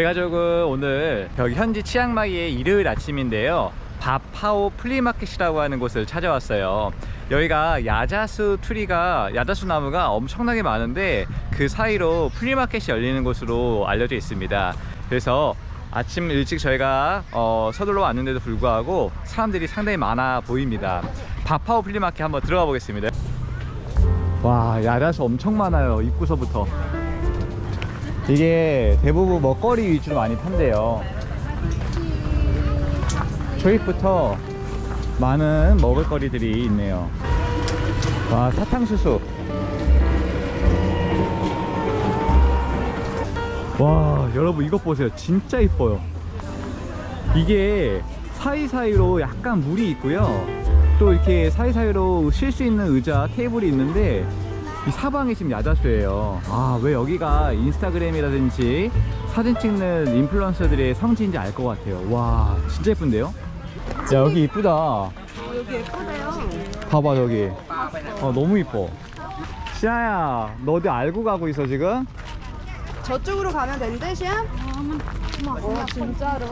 저희 가족은 오늘 여기 현지 치앙마이의 일요일 아침인데요. 바파오 플리마켓이라고 하는 곳을 찾아왔어요. 여기가 야자수 트리가 야자수 나무가 엄청나게 많은데 그 사이로 플리마켓이 열리는 곳으로 알려져 있습니다. 그래서 아침 일찍 저희가 어, 서둘러 왔는데도 불구하고 사람들이 상당히 많아 보입니다. 바파오 플리마켓 한번 들어가 보겠습니다. 와 야자수 엄청 많아요 입구서부터. 이게 대부분 먹거리 위주로 많이 판대요. 초입부터 많은 먹을거리들이 있네요. 와, 사탕수수. 와, 여러분 이것 보세요. 진짜 이뻐요. 이게 사이사이로 약간 물이 있고요. 또 이렇게 사이사이로 쉴 수 있는 의자, 테이블이 있는데 이 사방이 지금 야자수예요. 아, 왜 여기가 인스타그램이라든지 사진 찍는 인플루언서들의 성지인지 알 것 같아요. 와, 진짜 예쁜데요? 야, 여기 이쁘다. 여기 예쁘네요. 봐봐, 여기. 어, 너무 이뻐. 시아야, 너 어디 알고 가고 있어, 지금? 저쪽으로 가면 된대, 시암? 어, 진짜로?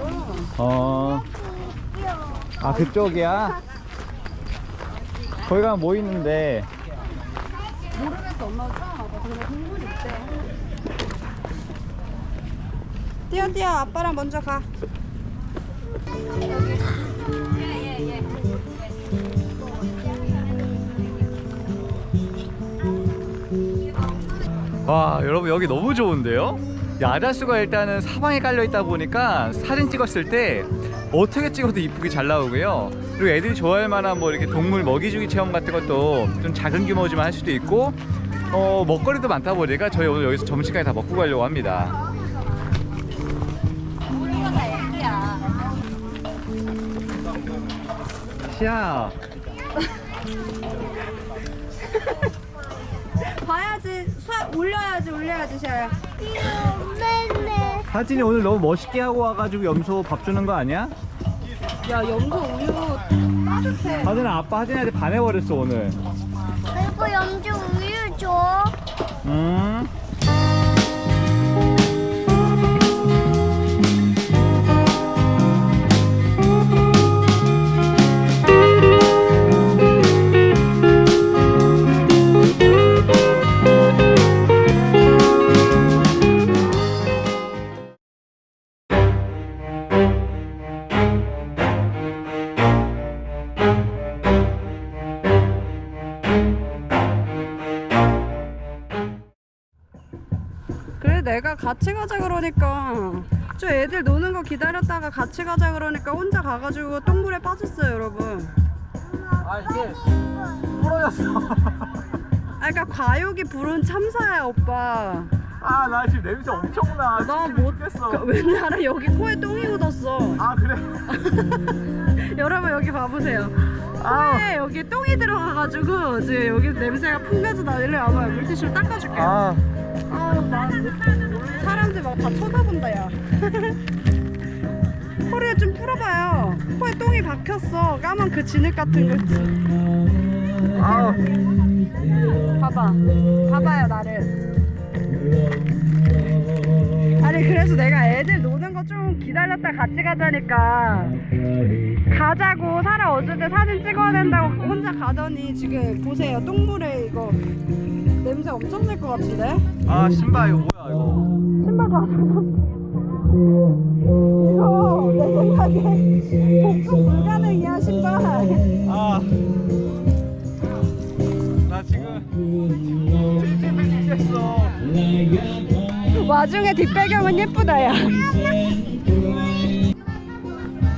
어. 아, 그쪽이야? 거기 가면 뭐 있는데? 모르겠어, 엄마가 처음. 근데 국물이 있대. 뛰어, 뛰어. 아빠랑 먼저 가. 와 여러분 여기 너무 좋은데요? 야자수가 일단은 사방에 깔려 있다 보니까 사진 찍었을 때 어떻게 찍어도 이쁘게 잘 나오고요. 그리고 애들이 좋아할 만한 뭐 이렇게 동물 먹이주기 체험 같은 것도 좀 작은 규모지만 할 수도 있고 어 먹거리도 많다 보니까 저희 오늘 여기서 점심까지 다 먹고 가려고 합니다. 시아 봐야지. 사, 올려야지, 올려야지, 시아야. 하진이 오늘 너무 멋있게 하고 와가지고 염소 밥 주는 거 아니야? 야, 염소 우유 따뜻해. 하진아 아빠 하진이한테 반해버렸어 오늘 그리고 염주 우유 줘. 음. 같이 가자 그러니까. 저 애들 노는 거 기다렸다가 같이 가자 그러니까 혼자 가가지고 똥물에 빠졌어요, 여러분. 아 이게 부러졌어 아, 그러니까 과욕이 부른 참사야, 오빠. 아 나 지금 냄새 엄청 나 나 못. 그, 왜냐면 여기 코에 똥이 묻었어. 아 그래? 여러분 여기 봐보세요. 아, 코에 여기 똥이 들어가가지고 지금 여기 냄새가 풍겨서 나길래 아마 물티슈로 닦아줄게요. 아 아우 나 사람들 막 다 쳐다본다 야. 코를 좀 풀어봐요. 코에 똥이 박혔어. 까만 그 진흙 같은 거. 아, 봐봐. 봐봐요 나를. 아니 그래서 내가 애들 노는 거 좀 기다렸다 같이 가자니까 가자고 사람 어쩔 때 사진 찍어야 된다고 혼자 가더니 지금 보세요 똥물에 이거 냄새 엄청 날 것 같은데 아 신발 이거 뭐야 이거 신발 다 젖었어 이거 내 생각에 복구 불가능이야 신발 아. 나 지금 찔찔찔찔했어 와중에 뒷배경은 예쁘다 야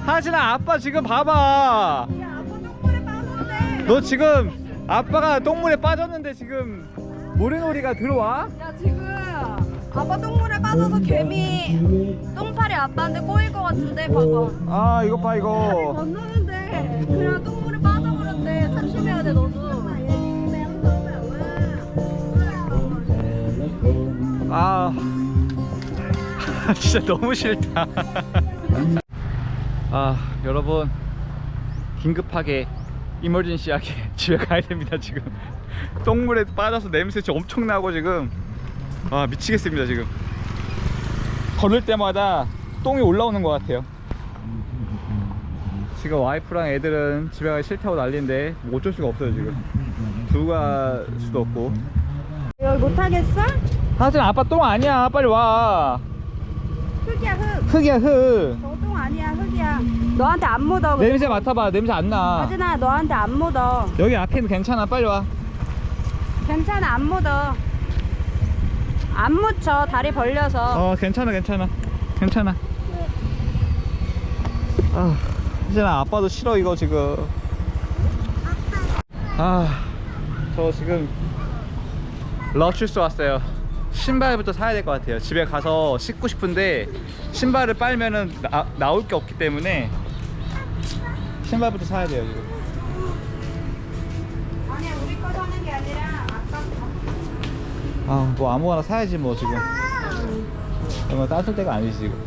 하진아 아빠 지금 봐봐 야, 아빠 똥물에 빠졌대. 너 지금 아빠가 똥물에 빠졌는데 지금 모래놀이가 들어와? 야 지금 아빠 똥물에 빠져서 개미 똥파리 아빠한테 꼬일 것 같은데 봐봐. 아 이거 봐 이거. 건너는데. 그냥 똥물에 빠져버렸대 조심해야 돼 너도. 아. 진짜 너무 싫다. 아 여러분. 긴급하게 이머전시하게 집에 가야 됩니다 지금. 똥물에 빠져서 냄새 진짜 엄청 나고 지금 아 미치겠습니다 지금 걸을 때마다 똥이 올라오는 것 같아요. 지금 와이프랑 애들은 집에 가기 싫다고 난리인데 뭐 어쩔 수가 없어요 지금. 두고 갈 수도 없고. 여기 못하겠어? 하진 아빠 똥 아니야 빨리 와. 흙이야 흙. 흙이야 흙. 저똥 아니야 흙이야. 너한테 안 묻어. 냄새 맡아봐 냄새 안 나. 하진아 너한테 안 묻어. 여기 앞에는 괜찮아 빨리 와. 괜찮아 안 묻어. 안 묻혀. 다리 벌려서. 어 괜찮아 괜찮아. 괜찮아. 아 이제나 아빠도 싫어 이거 지금. 아저 지금 러슈스 왔어요. 신발부터 사야 될 것 같아요. 집에 가서 신고 싶은데 신발을 빨면은 나, 나올 게 없기 때문에 신발부터 사야 돼요 지금 아 뭐 아무거나 사야지 뭐 지금. 이거 따뜻할 때가 아니지 지금.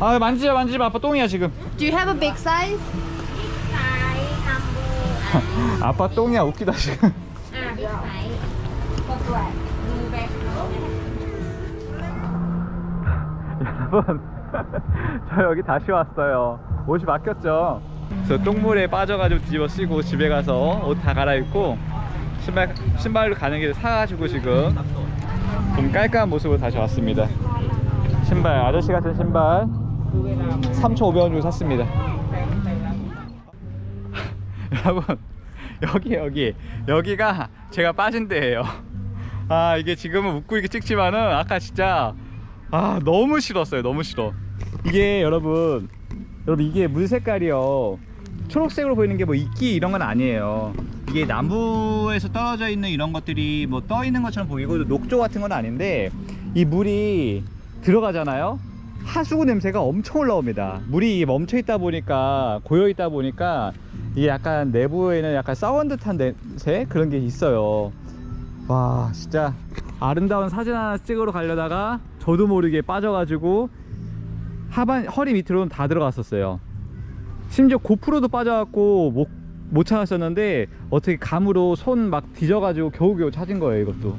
아 만지지 마 만지지 마 아빠 똥이야 지금. Do you have a big size? 아빠 똥이야. 웃기다 지금. 여러분 저 여기 다시 왔어요. 옷이 바뀌었죠? 그래서 똥물에 빠져가지고 뒤집어 쓰고 집에 가서 옷 다 갈아입고 신발, 신발로 가는 길에 사가지고 지금 좀 깔끔한 모습으로 다시 왔습니다. 신발 아저씨 같은 신발. 3,500원 주고 샀습니다. 여러분 여기 여기. 여기가 제가 빠진 데예요. 아 이게 지금은 웃고 이렇게 찍지만은 아까 진짜 아 너무 싫었어요. 너무 싫어. 이게 여러분 여러분 이게 물 색깔이요. 초록색으로 보이는 게 뭐 이끼 이런 건 아니에요 이게 나무에서 떨어져 있는 이런 것들이 뭐 떠 있는 것처럼 보이고 녹조 같은 건 아닌데 이 물이 들어가잖아요. 하수구 냄새가 엄청 올라옵니다. 물이 멈춰 있다 보니까 고여 있다 보니까 이게 약간 내부에는 약간 썩은 듯한 냄새? 그런 게 있어요. 와 진짜 아름다운 사진 하나 찍으러 가려다가 저도 모르게 빠져가지고 하반 허리 밑으로는 다 들어갔었어요. 심지어 고프로도 빠져갖고 못, 못 찾았었는데 어떻게 감으로 손 막 뒤져가지고 겨우겨우 찾은 거예요 이것도.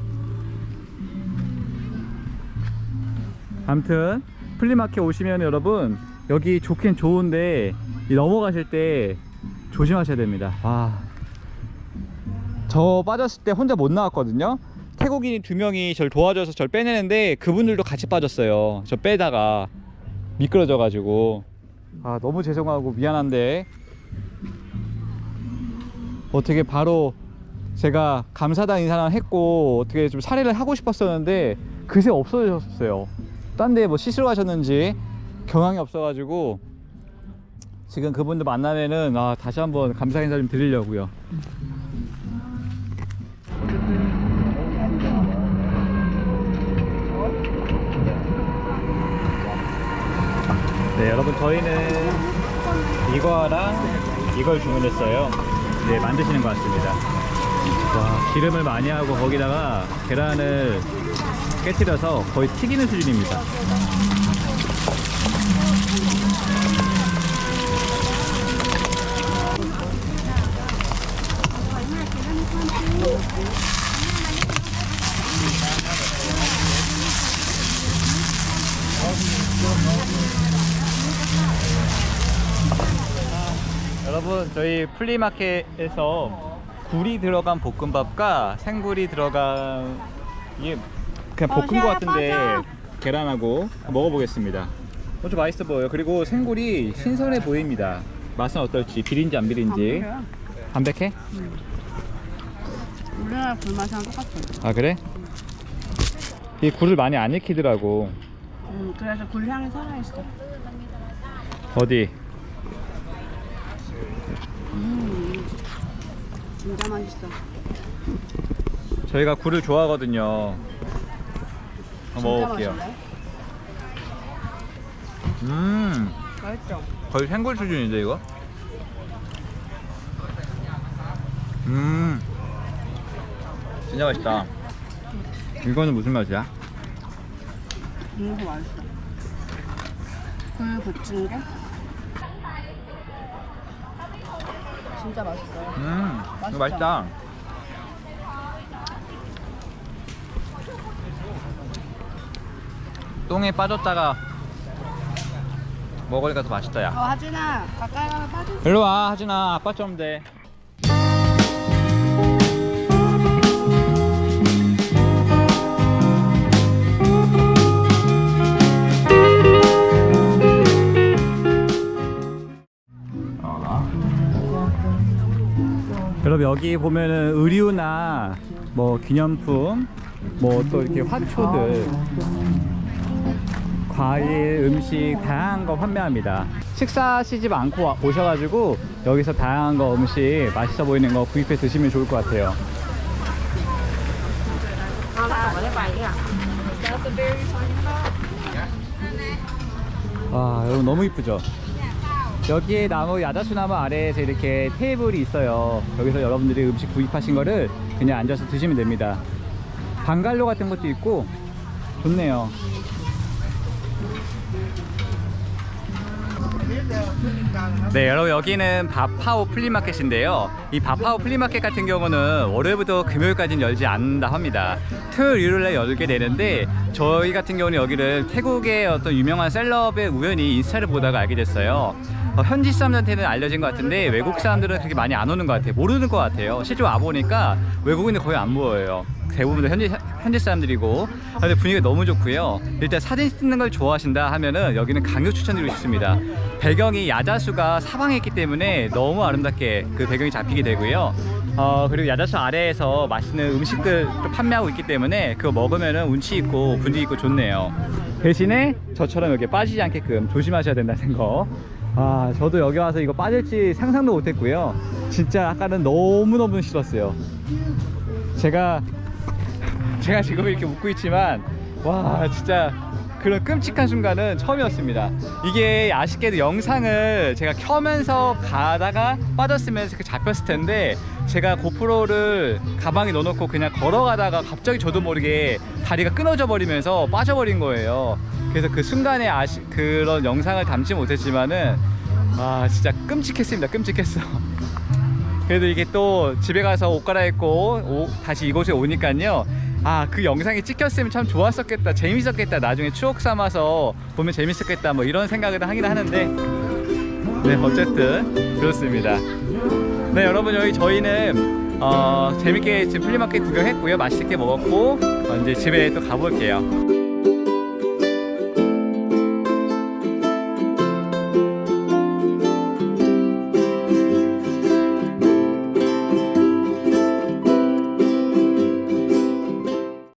아무튼 플리마켓 오시면 여러분 여기 좋긴 좋은데 이 넘어가실 때 조심하셔야 됩니다. 와. 저 빠졌을 때 혼자 못 나왔거든요. 태국인 두 명이 저를 도와줘서 저를 빼내는데 그분들도 같이 빠졌어요. 저 빼다가 미끄러져 가지고. 아 너무 죄송하고 미안한데 어떻게 바로 제가 감사당 인사를 했고 어떻게 좀 살해를 하고 싶었었는데 그새 없어졌어요. 딴 데 뭐 시술 가셨는지 경황이 없어가지고 지금 그분들 만나면은 아 다시 한번 감사 인사 좀 드리려고요. 네 여러분 저희는 이거랑 이걸 주문했어요 네 만드시는 것 같습니다. 와 기름을 많이 하고 거기다가 계란을 깨뜨려서 거의 튀기는 수준입니다 여러분 저희 플리마켓에서 굴이 들어간 볶음밥과 생굴이 들어간 이게 그냥 어, 볶은 것 같은데. 계란하고 먹어보겠습니다 엄청 맛있어 보여요 그리고 생굴이 신선해 보입니다 맛은 어떨지 비린지 안 비린지 담백해? 우리나라 불맛이랑 똑같아. 아 그래? 이 굴을 많이 안 익히더라고 음, 그래서 굴향이 살아있어. 어디? 음, 진짜 맛있어. 저희가 굴을 좋아하거든요 한번 먹어볼게요 맛있네. 음 맛있죠? 거의 생굴 수준인데 이거? 음 진짜 맛있다 이거는 무슨 맛이야? 음, 이거 맛있어. 굴 게? 진짜 맛있어요. 음 이거 맛있죠? 똥에 빠졌다가 먹으니까 더 맛있다 어야 하진아 가까이 가면 빠져 일로 와 하진아 아빠 좀 돼. 여러분 여기 보면은 의류나 뭐 기념품 뭐 또 이렇게 화초들 과일, 음식 다양한 거 판매합니다. 식사하시지 않고 와- 오셔가지고 여기서 다양한 거 음식 맛있어 보이는 거 구입해 드시면 좋을 것 같아요. 와 여러분 너무 이쁘죠? 여기에 나무 야자수 나무 아래에서 이렇게 테이블이 있어요. 여기서 여러분들이 음식 구입하신 거를 그냥 앉아서 드시면 됩니다. 방갈로 같은 것도 있고 좋네요. 네, 여러분 여기는 바파오 플리마켓인데요. 이 바파오 플리마켓 같은 경우는 월요일부터 금요일까지는 열지 않는다 합니다. 토요일, 일요일에 열게 되는데 저희 같은 경우는 여기를 태국의 어떤 유명한 셀럽의 우연히 인스타를 보다가 알게 됐어요. 어, 현지 사람들한테는 알려진 것 같은데 외국 사람들은 그렇게 많이 안 오는 것 같아요. 모르는 것 같아요. 실제 와 보니까 외국인들 거의 안 보여요. 대부분 다 현지 현지 사람들이고 근데 분위기가 너무 좋고요. 일단 사진 찍는 걸 좋아하신다 하면은 여기는 강력 추천드리고 싶습니다. 배경이 야자수가 사방에 있기 때문에 너무 아름답게 그 배경이 잡히게 되고요. 어 그리고 야자수 아래에서 맛있는 음식들 또 판매하고 있기 때문에 그거 먹으면은 운치 있고 분위기 있고 좋네요. 대신에 저처럼 여기 빠지지 않게끔 조심하셔야 된다는 거. 아 저도 여기 와서 이거 빠질지 상상도 못했고요. 진짜 아까는 너무 너무 싫었어요. 제가 제가 지금 이렇게 웃고 있지만 와 진짜 그런 끔찍한 순간은 처음이었습니다. 이게 아쉽게도 영상을 제가 켜면서 가다가 빠졌으면 그 잡혔을 텐데 제가 고프로를 가방에 넣어놓고 그냥 걸어가다가 갑자기 저도 모르게 다리가 끊어져 버리면서 빠져버린 거예요. 그래서 그 순간에 아시 그런 영상을 담지 못했지만은 아 진짜 끔찍했습니다. 끔찍했어. 그래도 이게 또 집에 가서 옷 갈아입고 오- 다시 이곳에 오니까요. 아, 그 영상이 찍혔으면 참 좋았었겠다. 재밌었겠다. 나중에 추억 삼아서 보면 재밌었겠다. 뭐 이런 생각을 하긴 하는데. 네, 어쨌든 그렇습니다. 네, 여러분 여기 저희는 어, 재밌게 지금 플리마켓 구경했고요. 맛있게 먹었고 어, 이제 집에 또 가볼게요.